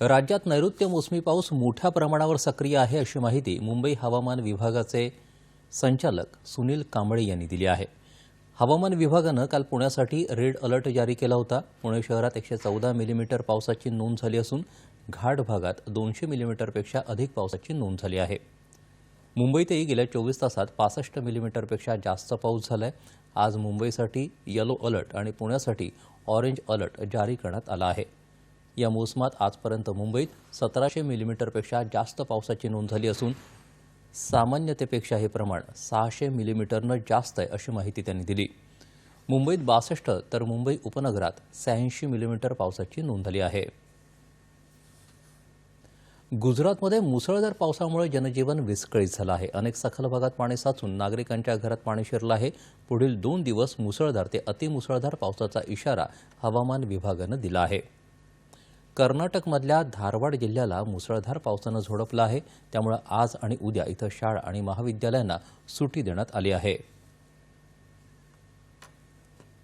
राज्यात नैऋत्य मोसमी पाऊस मोठ्या प्रमाणावर सक्रिय आहे अशी माहिती मुंबई हवामान विभागाचे संचालक सुनील कांबळे यांनी दिली आहे. हवामान विभागानं काल पुण्यासाठी रेड अलर्ट जारी केला होता. पुणे शहरात एकशे चौदा मिलीमीटर पावसाची नोंद झाली असून घाट भागात दोनशे मिलीमीटरपेक्षा अधिक पावसाची नोंद झाली आहे. मुंबईतही गेल्या चोवीस तासात पासष्ट मिलीमीटरपेक्षा जास्त पाऊस झालाय. आज मुंबईसाठी येलो अलर्ट आणि पुण्यासाठी ऑरेंज अलर्ट जारी करण्यात आला आहे. या मोसमात आजपर्यंत मुंबईत सतराशे मिलीमीटरपेक्षा जास्त पावसाची नोंद झाली असून सामान्यतेपेक्षा हे प्रमाण सहाशे मिलीमीटरनं जास्त आहे अशी माहिती त्यांनी दिली. मुंबईत बासष्ट तर मुंबई उपनगरात शहाऐंशी मिलीमीटर पावसाची नोंद झाली आहे. गुजरातमध्ये मुसळधार पावसामुळे जनजीवन विस्कळीत झालं आहे. अनेक सखल भागात पाणी साचून नागरिकांच्या घरात पाणी शिरलं आहे. पुढील दोन दिवस मुसळधार ते अतिमुसळधार पावसाचा इशारा हवामान विभागानं दिला आहे. कर्नाटकमधल्या धारवाड जिल्ह्याला मुसळधार पावसानं झोडपलं आहे. त्यामुळे आज आणि उद्या इथं शाळा आणि महाविद्यालयांना सुट्टी देण्यात आली आहे.